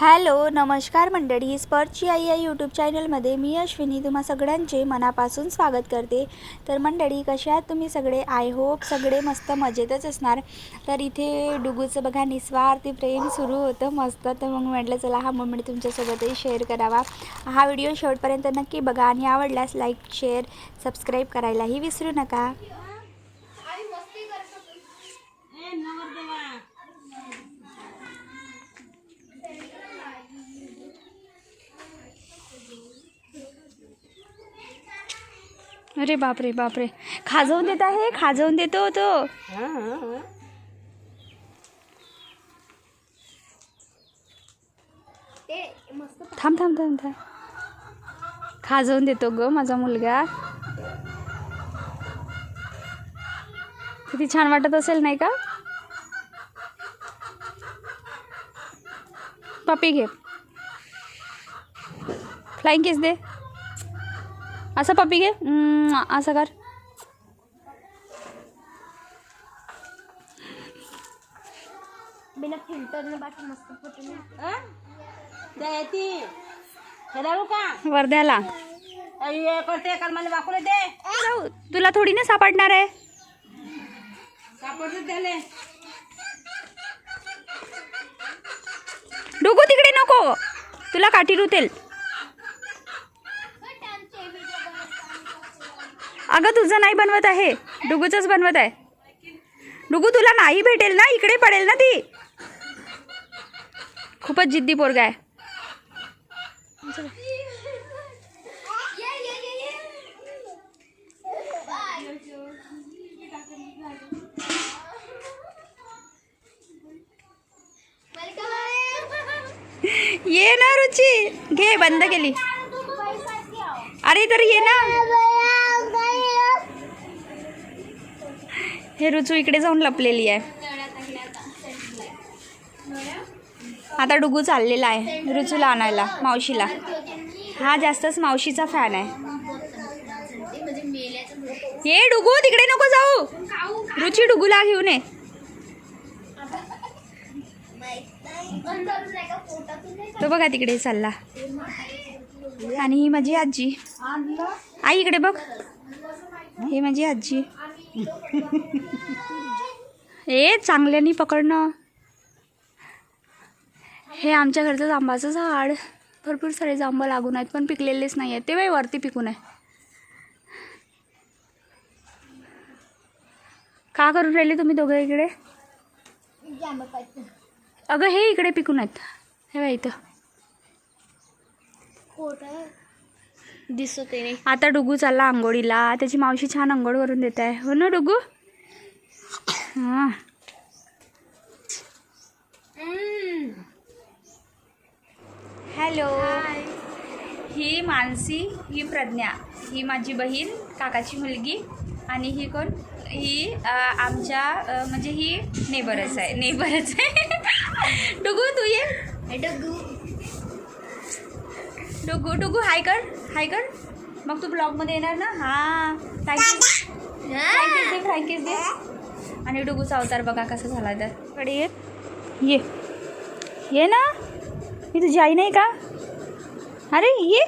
Hello नमस्कार मंडळी. स्पर्ची आई या यूट्यूब चॅनलमध्ये मी अश्विनी तुम्हा सगळ्यांचे मनापासून स्वागत करते. तर मंडळी कशा आहात तुम्ही सगळे? आय होप सगळे मस्त मजेतच असणार. तर इथे डुगूचं बघा निस्वार्थी प्रेम सुरू होतं मस्त. तर मग म्हटलं चला हा मोमेंट तुमच्यासोबतही शेअर करावा. हा व्हिडिओ शेवटपर्यंत नक्की बघा आणि आवडल्यास लाईक शेअर सबस्क्राईब करायलाही विसरू नका. अरे बापरे बापरे. खाजवून देत आहे खाजवून देतो तो. थांब थांब थांब थांब. खाजवून देतो ग माझा मुलगा. किती छान वाटत असेल नाही का? पपी घे. फ्लाइंग किस दे. असं पप्पी घे. असं कर. बिना फिल्टर बाकी मस्त फोटो हे दारू का? वर्ध्याला करते काल मला वाकुले दे. जाऊ, तुला थोडी ना सापडणार आहे. सापडते त्याले डुगू तिकडे नको. तुला काठी रुतेल. अगं तुझं नाही बनवत आहे. डुगूचंच बनवत आहे. डुगू तुला नाही भेटेल ना? इकडे पडेल ना ती. खूपच जिद्दी पोरगा आहे. ये ना रुची. घे बंद केली. अरे तर ये ना. हे रुचू इकडे जाऊन लपलेली आहे. आता डुगू चाललेला आहे रुचूला आणायला मावशीला. हा जास्तच मावशीचा फॅन आहे. ये डुगू तिकडे नको जाऊ. रुची डुगूला घेऊन ये. तो बघा तिकडे चालला. आणि ही माझी आजी. आई इकडे बघ. ही माझी आजी. ए चांगल्यानी पकडणं. हे आमच्या घरचं जांबाचं झाड. भरपूर सारे जांब लागून आहेत पण पिकलेलेच नाही आहेत. ते बाई वरती पिकून आहे. का करून राहिले तुम्ही दोघं इकडे? अगं हे इकडे पिकून आहेत. हे बाई इथं. दिसत आहे. आता डुगू चालला आंघोळीला. त्याची मावशी छान आंघोळ करून देत. आहे हो ना डुगू? हां. हॅलो. ही मानसी ही प्रज्ञा ही माझी बहीण काकाची मुलगी आणि ही कोण? ही आमच्या म्हणजे ही नेबरच आहे. नेबरच आहे. डुगू तू ये. डुगू डुगू हाय कर. हाय कर मग तू ब्लॉगमध्ये येणार ना? हां. फ्रँकीस फ्रँकीस दे फ्रँकीस दे आणि डुगूचा अवतार बघा कसा झाला तर. कडे ये ये. ये ना. मी तुझी आई नाही का? अरे ये.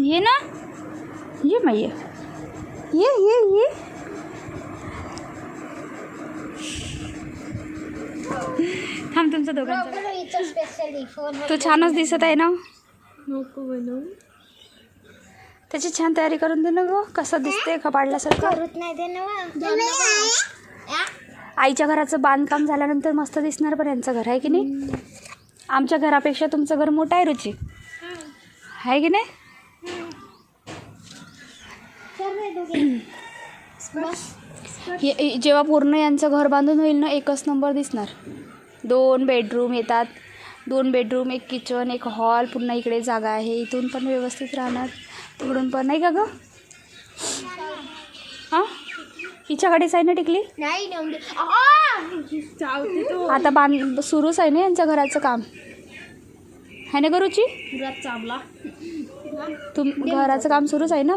ये ना. ये मै ये. ये ये ये. थांब तुमचं दोघांचं. तो छानच दिसत आहे ना? नको बनवू. त्याची छान तयारी करून दे ना गं. कसं दिसते कपाडल्यासारखं करूच नाही दे ना आईच्या घराचं बांधकाम झाल्यानंतर मस्त दिसणार पण यांचं घर आहे की नाही? आमच्या घरापेक्षा तुमचं घर मोठं आहे रुची. आहे की नाही? हे- हे- जेव्हा पूर्ण यांचं घर बांधून होईल ना एकच नंबर दिसणार. दोन बेडरूम येतात. दोन बेडरूम एक किचन एक हॉल पुन्हा इकडे जागा आहे. इथून पण व्यवस्थित राहणार. तिकडून पण नाही का गं? हां? हिच्याकडेच आहे ना टिकली? नाही नेऊन दे चावते तो. आता बांध सुरूच आहे ना यांच्या घराचं काम? आहे ना गरुची तुम घराचं काम सुरूच आहे ना?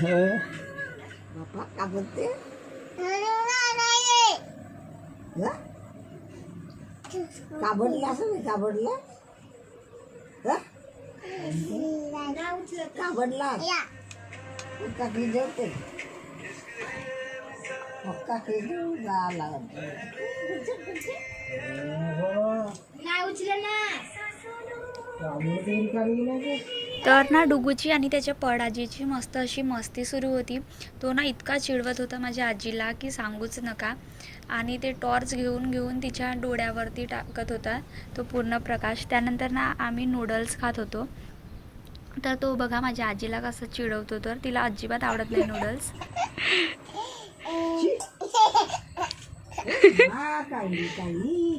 पैसे बापा का बोलते हं? का बोलला असं मी का बोलला हं? का बोलला का की जेवते मक्का की जेव झाला तर ना डुगूची आणि त्याच्या पडाजीची मस्त अशी मस्ती सुरू होती. तो ना इतका चिडवत होता माझ्या आजीला की सांगूच नका. आणि ते टॉर्च घेऊन घेऊन तिच्या डोळ्यावरती टाकत होता तो पूर्ण प्रकाश. त्यानंतर ना आम्ही नूडल्स खात होतो. तर तो बघा माझ्या आजीला कसं चिडवतो. तर तिला अजिबात आवडत नाही नूडल्स. काही काही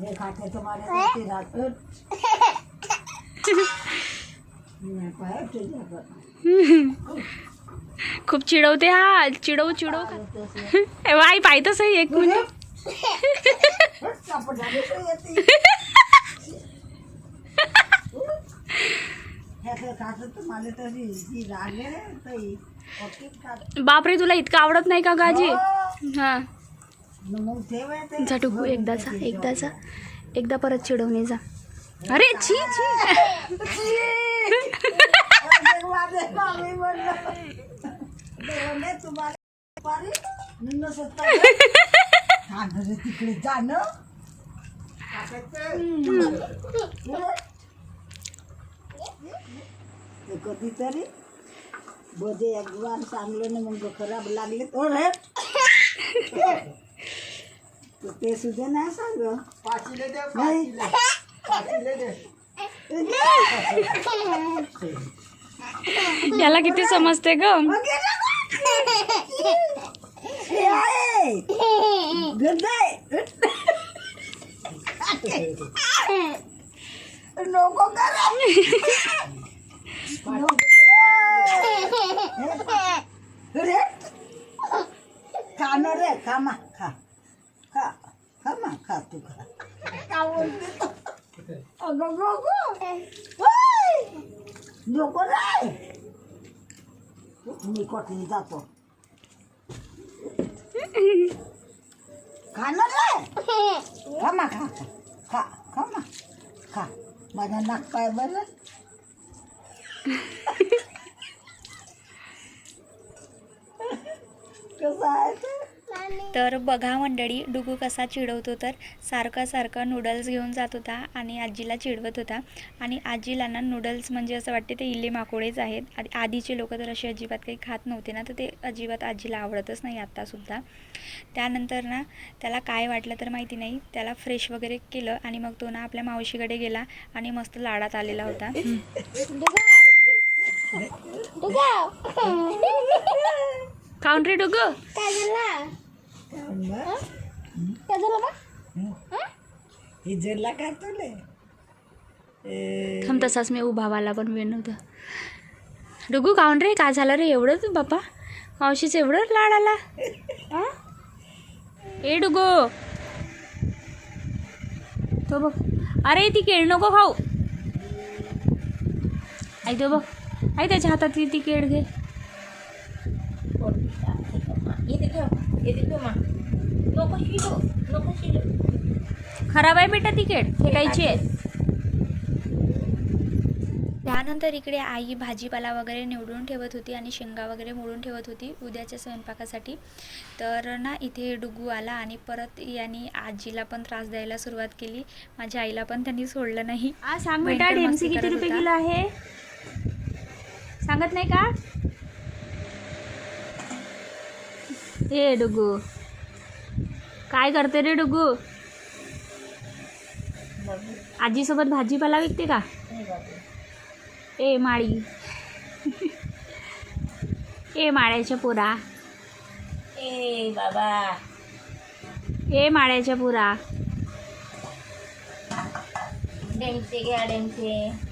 हे खात्याचं मला ते राहत पाय तुझ्या खूप चिडवते हा. चिडवू चिडवू का? वाई आहे एक म्हणजे बापरे तुला इतकं आवडत नाही का गाजी? हा. झटकू एकदाचा एकदाचा. एकदा परत चिडवणे जा. अरे छी छी. तिकडे जाणं ते कधीतरी बजे एकवार चांगलं ना मग खराब लागले तर ते सुद्धा नाही. सांग नाही याला किती समजते ग? नको रे खा मा खा खा खा मा खा तू खा का बोलते तो? अगं गो गो ओय! नको रे मी कोठली जातो खाणं रे खा मा खा खा खा मा खा माझा नाक पाय बरं कसं आहे ते तर बघा मंडळी डुगू कसा चिडवतो तर. सारखा सारखा नूडल्स घेऊन जात होता आणि आजीला चिडवत होता. आणि आजीला ना नूडल्स म्हणजे असं वाटते ते इल्ले माकोडेच आहेत. आधी आधीचे लोक तर असे अजिबात काही खात नव्हते ना तर ते अजिबात आजीला आवडतच नाही आत्तासुद्धा त्यानंतर ना त्याला काय वाटलं तर माहिती नाही. त्याला फ्रेश वगैरे केलं आणि मग तो ना आपल्या मावशीकडे गेला आणि मस्त लाडात आलेला होता. हिजरला तुले थांब तसाच मी उभावाला पण वेळ नव्हतं. डुगू काऊन रे? काय झालं रे? एवढं तू बापा? मावशीच एवढं लाड आला? ए डुगो तो बघ. अरे ती केळ नको खाऊ. आई तो बघ. आई त्याच्या हातातली ती केळ घे. खराब आहे बेटा ती केळ फेकायची आहे. त्यानंतर इकडे आई भाजीपाला वगैरे निवडून ठेवत होती आणि शेंगा वगैरे मोडून ठेवत होती उद्याच्या स्वयंपाकासाठी. तर ना इथे डुगू आला आणि परत यांनी आजीला पण त्रास द्यायला सुरुवात केली. माझ्या आईला पण त्यांनी सोडलं नाही. आ सांग बेटा किती रुपये. किलो आहे? सांगत नाही का? ए डुगू. काय करते रे डुगू? आजीसोबत भाजीपाला विकते का? ए माळी. ए माळ्याच्या पुरा. ए बाबा. ए माळ्याच्या पुरा. डेमचे घ्या डेमचे.